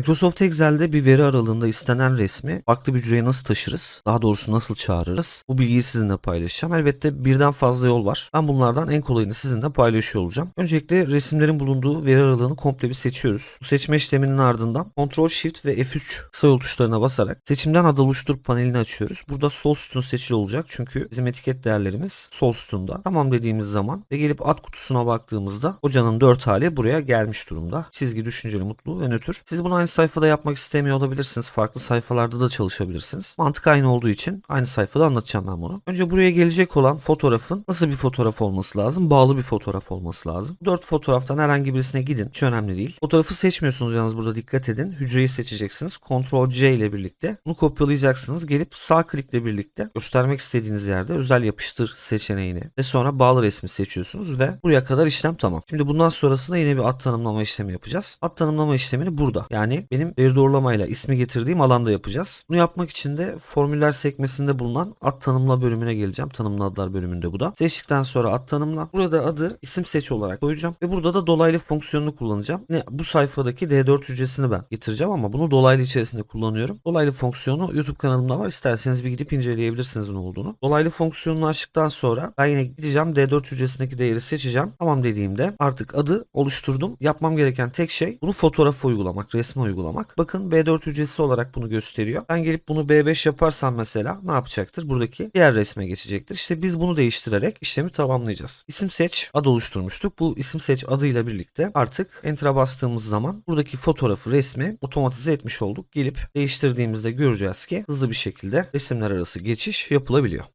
Microsoft Excel'de bir veri aralığında istenen resmi farklı bir hücreye nasıl taşırız? Daha doğrusu nasıl çağırırız? Bu bilgiyi sizinle paylaşacağım. Elbette birden fazla yol var. Ben bunlardan en kolayını sizinle paylaşıyor olacağım. Öncelikle resimlerin bulunduğu veri aralığını komple bir seçiyoruz. Bu seçme işleminin ardından Ctrl Shift ve F3 kısa yol tuşlarına basarak seçimden adı oluştur panelini açıyoruz. Burada sol sütun seçili olacak çünkü bizim etiket değerlerimiz sol sütunda. Tamam dediğimiz zaman ve gelip ad kutusuna baktığımızda hocanın 4 hali buraya gelmiş durumda. Çizgi, düşünceli, mutlu ve nötr. Siz bunu aynı sayfada yapmak istemiyor olabilirsiniz. Farklı sayfalarda da çalışabilirsiniz. Mantık aynı olduğu için aynı sayfada anlatacağım ben bunu. Önce buraya gelecek olan fotoğrafın nasıl bir fotoğraf olması lazım? Bağlı bir fotoğraf olması lazım. 4 fotoğraftan herhangi birisine gidin. Hiç önemli değil. Fotoğrafı seçmiyorsunuz yalnız burada dikkat edin. Hücreyi seçeceksiniz. Ctrl C ile birlikte bunu kopyalayacaksınız. Gelip sağ klikle birlikte göstermek istediğiniz yerde özel yapıştır seçeneğini ve sonra bağlı resmi seçiyorsunuz ve buraya kadar işlem tamam. Şimdi bundan sonrasında yine bir ad tanımlama işlemi yapacağız. Ad tanımlama işlemini burada. Yani benim veri doğrulamayla ismi getirdiğim alanda yapacağız. Bunu yapmak için de formüller sekmesinde bulunan ad tanımla bölümüne geleceğim. Tanımlı adlar bölümünde bu da. Seçtikten sonra ad tanımla. Burada adı isim seç olarak koyacağım ve burada da dolaylı fonksiyonunu kullanacağım. Yine bu sayfadaki D4 hücresini ben getireceğim ama bunu dolaylı içerisinde kullanıyorum. Dolaylı fonksiyonu YouTube kanalımda var. İsterseniz bir gidip inceleyebilirsiniz ne olduğunu. Dolaylı fonksiyonunu açtıktan sonra ben yine gideceğim D4 hücresindeki değeri seçeceğim. Tamam dediğimde artık adı oluşturdum. Yapmam gereken tek şey bunu fotoğrafa uygulamak, resme uygulamak. Bakın B4 hücresi olarak bunu gösteriyor. Ben gelip bunu B5 yaparsam mesela ne yapacaktır? Buradaki diğer resme geçecektir. İşte biz bunu değiştirerek işlemi tamamlayacağız. İsim seç ad oluşturmuştuk. Bu isim seç adıyla birlikte artık enter'a bastığımız zaman buradaki fotoğrafı, resmi otomatize etmiş olduk. Gelip değiştirdiğimizde göreceğiz ki hızlı bir şekilde resimler arası geçiş yapılabiliyor.